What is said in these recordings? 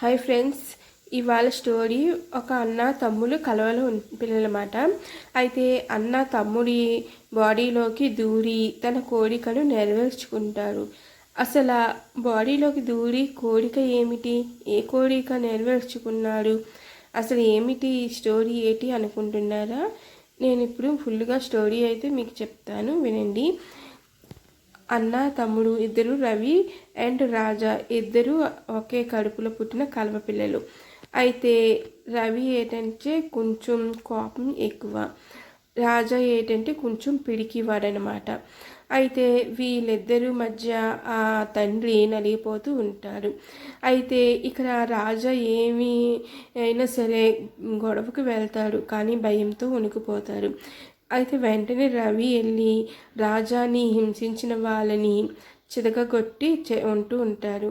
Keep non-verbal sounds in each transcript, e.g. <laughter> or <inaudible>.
Hi friends ఇవాళ story ఒక అన్న తమ్ముడు కలవలు పిల్లలమాట. అయితే అన్న తమ్ముడి బాడీలోకి దూరి తన కోరికను నెరవేర్చుకుంటారు. అసలు బాడీలోకి దూరి కోరిక ఏమిటి? ఏ కోరిక నెరవేర్చుకున్నాడు? అసలు ఏమిటి ఈ స్టోరీ ఏంటి అనుకుంటున్నారా? నేను ఇప్పుడు ఫుల్గా స్టోరీ అయితే మీకు చెప్తాను వినండి. అన్న తమ్ముడు ఇద్దరు రవి అండ్ రాజా ఇద్దరు ఒకే కడుపులో పుట్టిన కలవ పిల్లలు. అయితే రవి ఏంటంటే కొంచెం కోపం ఎక్కువ. రాజా ఏంటంటే కొంచెం పిడికివాడనమాట అయితే వీళ్ళిద్దరి మధ్య ఆ తండ్రి నలిగిపోతూ ఉంటాడు. అయితే ఇక్కడ రాజా ఏమి అయినా సరే గొడవకు వెళ్తాడు కానీ భయంతో వణికిపోతారు అయితే వెంటనే రవి వెళ్ళి రాజాని హింసించిన వాళ్ళని చితకగొట్టి ఉంటూ ఉంటారు.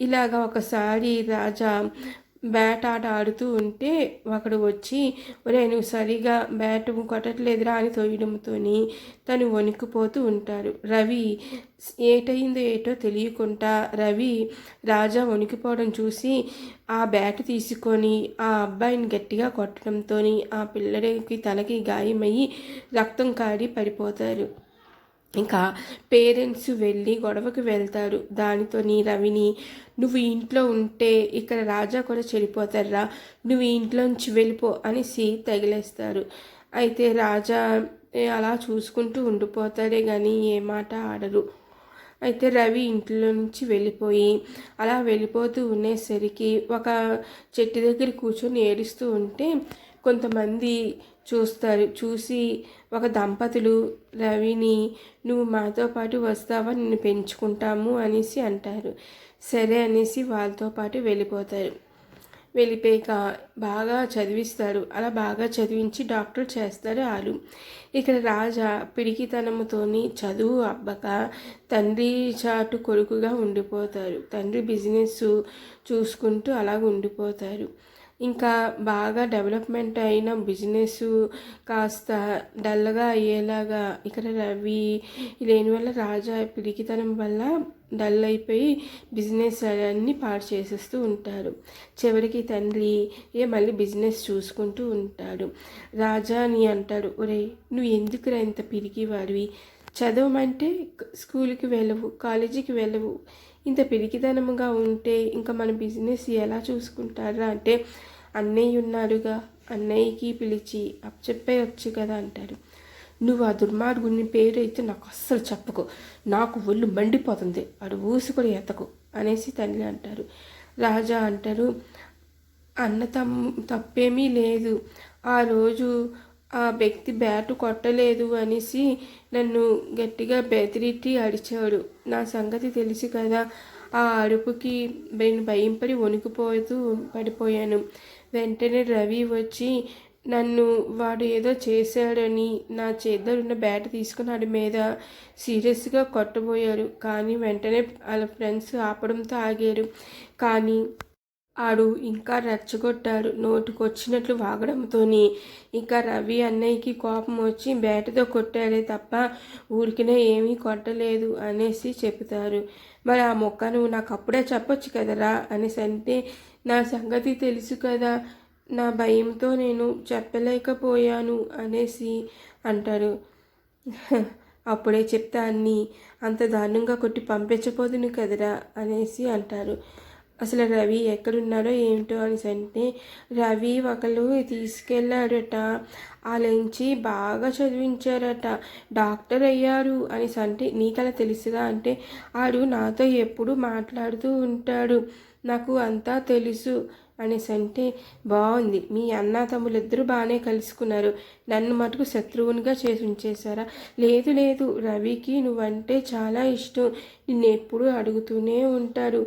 ఇలాగా ఒకసారి రాజా బ్యాట్ ఆట ఆడుతూ ఉంటే ఒకడు వచ్చి ఒరే నువ్వు సరిగా బ్యాట్ కొట్టట్లేదురా అని తోయడంతో తను వణికిపోతూ ఉంటారు రవి ఏటయిందో ఏటో తెలియకుండా రవి రాజా వణికిపోవడం చూసి ఆ బ్యాట్ తీసుకొని ఆ అబ్బాయిని గట్టిగా కొట్టడంతో ఆ పిల్లడికి తలకి గాయమయ్యి రక్తం కాడి పడిపోతారు. ఇంకా పేరెంట్స్ వెళ్ళి గొడవకి వెళ్తారు. దానితోని రవిని నువ్వు ఇంట్లో ఉంటే ఇక్కడ రాజా కూడా చెడిపోతారా నువ్వు ఇంట్లోంచి వెళ్ళిపో అనేసి తగిలేస్తారు అయితే రాజా అలా చూసుకుంటూ ఉండిపోతాడే కానీ ఏ మాట ఆడరు అయితే రవి ఇంట్లో నుంచి వెళ్ళిపోయి అలా వెళ్ళిపోతూ ఉండేసరికి ఒక చెట్టు దగ్గర కూర్చొని ఏడుస్తూ ఉంటే కొంతమంది చూస్తారు. చూసి ఒక దంపతులు రవిని నువ్వు మాతో పాటు వస్తావా? నిన్ను పెంచుకుంటాము అనేసి అంటారు. సరే అనేసి వాళ్ళతో పాటు వెళ్ళిపోతారు. వెళ్ళిపోయాక బాగా చదివిస్తారు. అలా బాగా చదివించి డాక్టర్ చేస్తారు వాళ్ళు ఇక్కడ రాజా పిడికితనముతోని చదువు అబ్బక తండ్రి చాటు కొడుకుగా ఉండిపోతారు. తండ్రి బిజినెస్ చూసుకుంటూ అలాగ ఉండిపోతారు ఇంకా బాగా డెవలప్మెంట్ అయిన బిజినెస్ కాస్త డల్గా అయ్యేలాగా ఇక్కడ రవి లేని వల్ల రాజా పిరికితనం వల్ల డల్ అయిపోయి బిజినెస్ అన్నీ పాడు చేసేస్తూ ఉంటారు చివరికి తండ్రి ఏ మళ్ళీ బిజినెస్ చూసుకుంటూ ఉంటాడు. రాజా అని అంటాడు ఒరే నువ్వు ఎందుకురా ఇంత పిరికి వాడివి చదవమంటే స్కూల్కి వెళ్ళవు కాలేజీకి వెళ్ళవు. ఇంత పిరికిదనముగా ఉంటే ఇంకా మన బిజినెస్ ఎలా చూసుకుంటారా? అంటే అన్నయ్య ఉన్నాడుగా అన్నయ్యకి పిలిచి అప్పచెప్పేయచ్చు కదా అంటారు నువ్వు ఆ దుర్మార్గుని పేరు అయితే నాకు అస్సలు చెప్పకు. నాకు ఒళ్ళు మండిపోతుంది. వాడు ఊసి ఎతకు అనేసి తండ్రి అంటారు. రాజా అంటారు అన్న తమ్ తప్పేమీ లేదు. ఆ రోజు ఆ వ్యక్తి బ్యాటు కొట్టలేదు అనేసి నన్ను గట్టిగా బెదిరిట్టి అడిచాడు నా సంగతి తెలిసి కదా. ఆ అరుపుకి నేను భయంపడి వణికిపోతూ పడిపోయాను. వెంటనే రవి వచ్చి నన్ను వాడు ఏదో చేశాడని నా చేద్దరున్న బ్యాట్ తీసుకుని వాడి మీద సీరియస్గా కొట్టబోయారు. కానీ వెంటనే వాళ్ళ ఫ్రెండ్స్ ఆపడంతో ఆగారు. కానీ ఆడు ఇంకా రెచ్చగొట్టాడు. నోటికొచ్చినట్లు వాగడంతోని ఇంకా రవి అన్నయ్యకి కోపం వచ్చి బ్యాటుతో కొట్టాడే తప్ప ఊరికినే ఏమీ కొట్టలేదు అనేసి చెబుతారు. మరి ఆ మొక్క నువ్వు నాకు అప్పుడే చెప్పొచ్చు కదరా అనేసి అంటే నా సంగతి తెలుసు కదా నా భయంతో నేను చెప్పలేకపోయాను అనేసి అంటారు. <laughs> అప్పుడే చెప్తా అన్ని అంత దారుణంగా కొట్టి పంపించబోదును కదరా అనేసి అంటారు. అసలు రవి ఎక్కడున్నాడో ఏమిటో అనేసి అంటే రవి ఒకళ్ళు తీసుకెళ్ళాడట. వాళ్ళంచి బాగా చదివించారట. డాక్టర్ అయ్యారు అనేసి అంటే నీకలా తెలుసుగా అంటే ఆడు నాతో ఎప్పుడు మాట్లాడుతూ ఉంటాడు. నాకు అంతా తెలుసు అనేసి అంటే బాగుంది మీ అన్న తమ్ములిద్దరూ బాగానే కలుసుకున్నారు. నన్ను మటుకు శత్రువునిగా చేసి ఉంచేశారా? లేదు లేదు. రవికి నువ్వంటే చాలా ఇష్టం. నిన్ను ఎప్పుడూ అడుగుతూనే ఉంటాడు.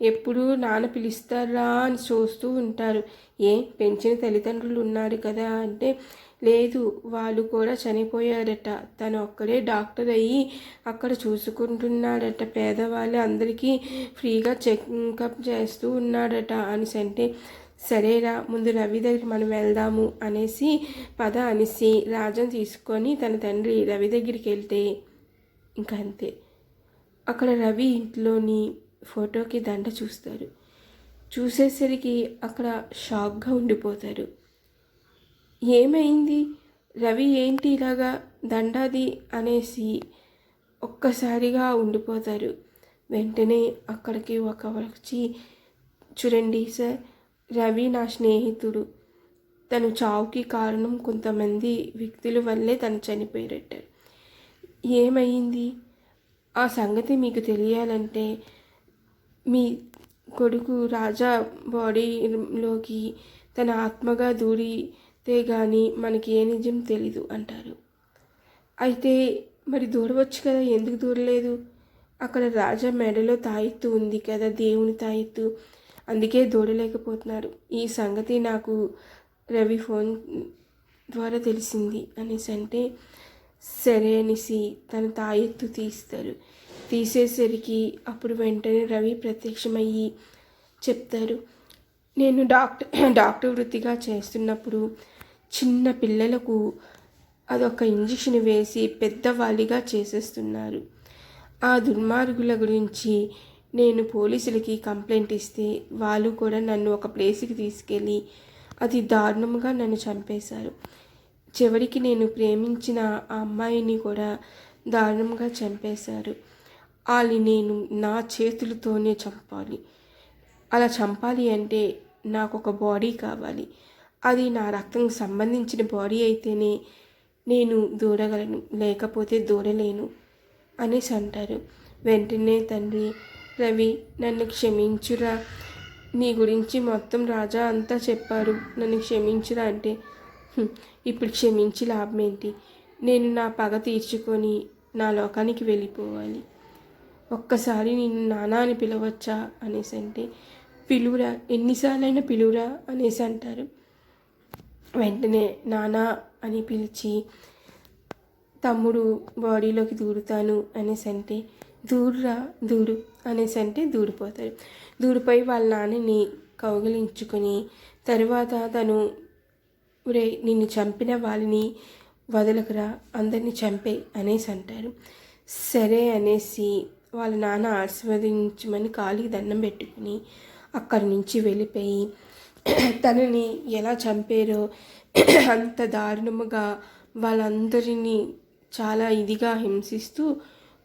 ఎప్పుడు నాన్న పిలుస్తారా అని చూస్తూ ఉంటారు. ఏ? పెంచిన తల్లిదండ్రులు ఉన్నారు కదా అంటే లేదు వాళ్ళు కూడా చనిపోయారట. తను ఒక్కడే డాక్టర్ అయ్యి అక్కడ చూసుకుంటున్నాడట. పేదవాళ్ళు అందరికీ ఫ్రీగా చెకప్ చేస్తూ ఉన్నాడట అనేసి అంటే సరేరా ముందు రవి దగ్గరికి మనం వెళ్దాము అనేసి పద అనేసి రాజం తీసుకొని తన తండ్రి రవి దగ్గరికి వెళ్తే ఇంకా అంతే. అక్కడ రవి ఇంట్లోని ఫోటోకి దండ చూస్తారు. చూసేసరికి అక్కడ షాక్గా ఉండిపోతారు. ఏమైంది? రవి ఏంటి ఇలాగా దండాది అనేసి ఒక్కసారిగా ఉండిపోతారు. వెంటనే అక్కడికి ఒక వచ్చి చూడండి సార్ రవి నా స్నేహితుడు. తను చావుకి కారణం కొంతమంది వ్యక్తుల వల్లే తను చనిపోయినట్టారు ఏమైంది? ఆ సంగతి మీకు తెలియాలంటే మీ కొడుకు రాజా బాడీలోకి తన ఆత్మగా దూరితే కానీ మనకి ఏ నిజం తెలీదు అంటారు. అయితే మరి దూరవచ్చు కదా ఎందుకు దూరలేదు? అక్కడ రాజా మెడలో తాయెత్తు ఉంది కదా దేవుని తాయెత్తు. అందుకే దూడలేకపోతున్నారు ఈ సంగతి నాకు రవి ఫోన్ ద్వారా తెలిసింది అనేసి అంటే సరే అనేసి తన తాయెత్తు తీస్తారు తీసేసరికి అప్పుడు వెంటనే రవి ప్రత్యక్షమయ్యి చెప్తారు నేను డాక్టర్ డాక్టర్ వృత్తిగా చేస్తున్నప్పుడు చిన్న పిల్లలకు అదొక ఇంజక్షన్ వేసి పెద్దవాళ్ళిగా చేసేస్తున్నారు. ఆ దుర్మార్గుల గురించి నేను పోలీసులకి కంప్లైంట్ ఇస్తే వాళ్ళు కూడా నన్ను ఒక ప్లేస్కి తీసుకెళ్ళి అతి దారుణంగా నన్ను చంపేశారు. చివరికి నేను ప్రేమించిన ఆ అమ్మాయిని కూడా దారుణంగా చంపేశారు. వాళ్ళని నేను నా చేతులతోనే చంపాలి. అలా చంపాలి అంటే నాకు ఒక బాడీ కావాలి. అది నా రక్తం సంబంధించిన బాడీ అయితేనే నేను దూరగలను లేకపోతే దూరలేను అనేసి అంటారు. వెంటనే తండ్రి రవి నన్ను క్షమించురా. నీ గురించి మొత్తం రాజా అంతా చెప్పారు. నన్ను క్షమించురా అంటే ఇప్పుడు క్షమించి లాభం ఏంటి నేను నా పగ తీర్చుకొని నా లోకానికి వెళ్ళిపోవాలి. ఒక్కసారి నేను నానా అని పిలవచ్చా? అనేసి అంటే పిలువురా ఎన్నిసార్లైనా పిలువురా? అనేసి అంటారు. వెంటనే నానా అని పిలిచి తమ్ముడు బాడీలోకి దూరుతాను అనేసి అంటే దూరురా దూరు అనేసి అంటే దూరిపోతాడు దూరిపోయి వాళ్ళ నాన్నని కౌగిలించుకొని తరువాత తను ఒరే నిన్ను చంపిన వాళ్ళని వదలకురా అందరినీ చంపే అనేసి అంటారు సరే అనేసి వాళ్ళ నాన్న ఆశీర్వదించమని కాలికి దండం పెట్టుకుని అక్కడి నుంచి వెళ్ళిపోయి తనని ఎలా చంపారో అంత దారుణముగా వాళ్ళందరినీ చాలా ఇదిగా హింసిస్తూ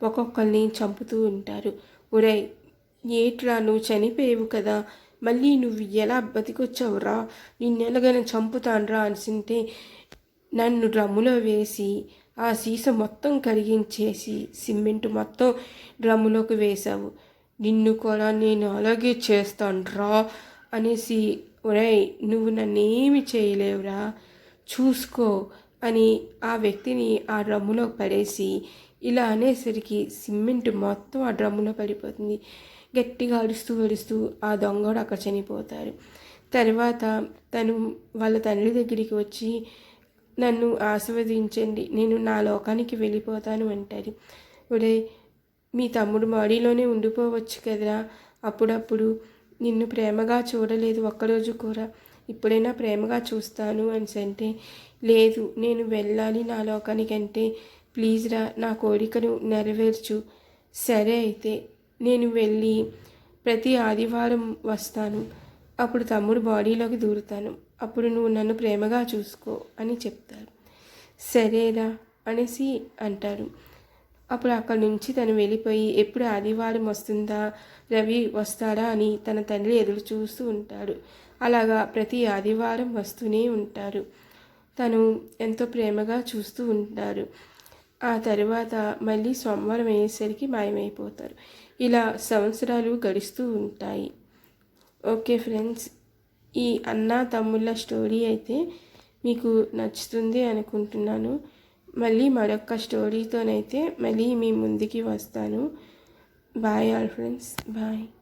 ఒక్కొక్కరిని చంపుతూ ఉంటారు. ఒరే ఏట్లా నువ్వు చనిపోయావు కదా మళ్ళీ నువ్వు ఎలా బతికొచ్చావురా? నిన్ను ఎలాగైనా చంపుతాన్రా అనిసింటే నన్ను డ్రమ్ములో వేసి ఆ సీస మొత్తం కరిగించేసి సిమెంట్ మొత్తం డ్రమ్ములోకి వేశావు. నిన్ను కూడా నేను అలాగే చేస్తాను అనేసి ఒరేయ్ నువ్వు నన్నేమి చేయలేవురా? చూసుకో అని ఆ వ్యక్తిని ఆ డ్రమ్ములో పడేసి ఇలా అనేసరికి సిమెంట్ మొత్తం ఆ డ్రమ్ములో పడిపోతుంది. గట్టిగా అరుస్తూ అరుస్తూ ఆ దొంగడు అక్కడ చనిపోతారు తర్వాత తను వాళ్ళ తండ్రి దగ్గరికి వచ్చి నన్ను ఆస్వాదించండి నేను నా లోకానికి వెళ్ళిపోతాను అంటారు ఒరే మీ తమ్ముడు బాడీలోనే ఉండిపోవచ్చు కదరా. అప్పుడప్పుడు నిన్ను ప్రేమగా చూడలేదు ఒక్కరోజు కూడా. ఇప్పుడైనా ప్రేమగా చూస్తాను అని అంటే లేదు నేను వెళ్ళాలి నా లోకానికి అంటే ప్లీజ్ రా నా కోరికను నెరవేర్చు. సరే అయితే నేను వెళ్ళి ప్రతి ఆదివారం వస్తాను. అప్పుడు తమ్ముడు బాడీలోకి దూరుతాను. అప్పుడు నువ్వు నన్ను ప్రేమగా చూసుకో అని చెప్తారు సరేరా అనేసి అంటారు అప్పుడు అక్కడి నుంచి తను వెళ్ళిపోయి ఎప్పుడు ఆదివారం వస్తుందా? రవి వస్తాడా? అని తన తండ్రి ఎదురు చూస్తూ ఉంటాడు. అలాగా ప్రతి ఆదివారం వస్తూనే ఉంటారు. తను ఎంతో ప్రేమగా చూస్తూ ఉంటారు ఆ తర్వాత మళ్ళీ సోమవారం అయ్యేసరికి మాయమైపోతారు. ఇలా సంవత్సరాలు గడుస్తూ ఉంటాయి. ఓకే ఫ్రెండ్స్ ఈ అన్న తమ్ముళ్ళ స్టోరీ అయితే మీకు నచ్చుతుంది అనుకుంటున్నాను. మళ్ళీ మరొక స్టోరీతోనైతే మళ్ళీ మీ ముందుకి వస్తాను. Bye all friends bye.